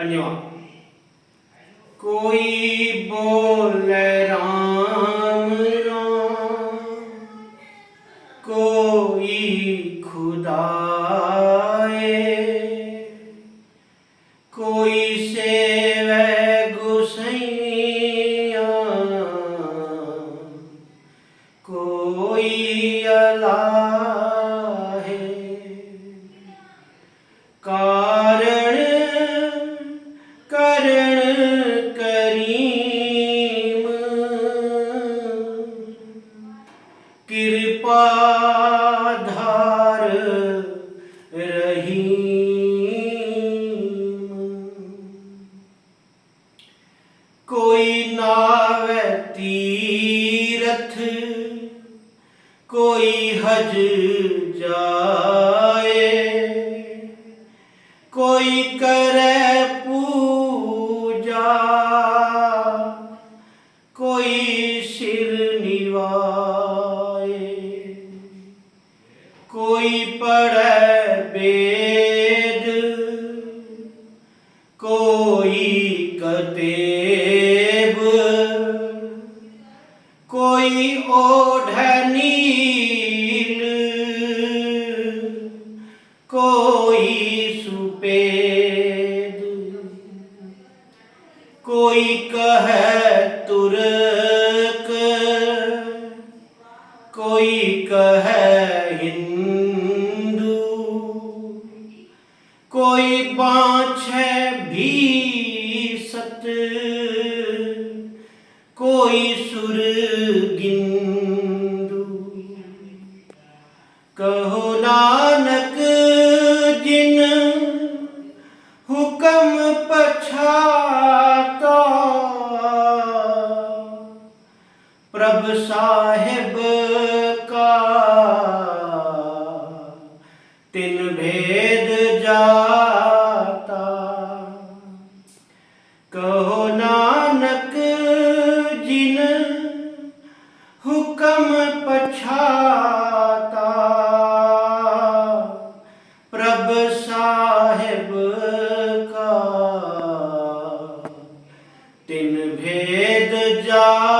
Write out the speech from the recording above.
पंजवा कोई बोल राम राम कोई खुदाए कोई सेवे कृपाधार रही कोई नाव तीरथ कोई हज जाए। कोई करे पूजा कोई सिर निवा ਕੋਈ ਪੜੈ ਬੇਦ ਕੋਈ ਕਤੇਬ ਕੋਈ ਓਢੈ ਨੀਲ ਕੋਈ ਸੁਪੇਦ ਕੋਈ ਕਹੈ ਤੁਰ ਛੈ ਵੀ ਸਤ। ਕੋਈ ਸੁਰ ਗਿੰਦੂ। ਕਹੋ ਨਾਨਕ ਜਿਨ ਹੁਕਮ ਪਛਾਤਾ। ਪ੍ਰਭ ਸਾਹਿਬ दिन हुक्म पछाता। प्रभ साहेब का। तिन भेद जा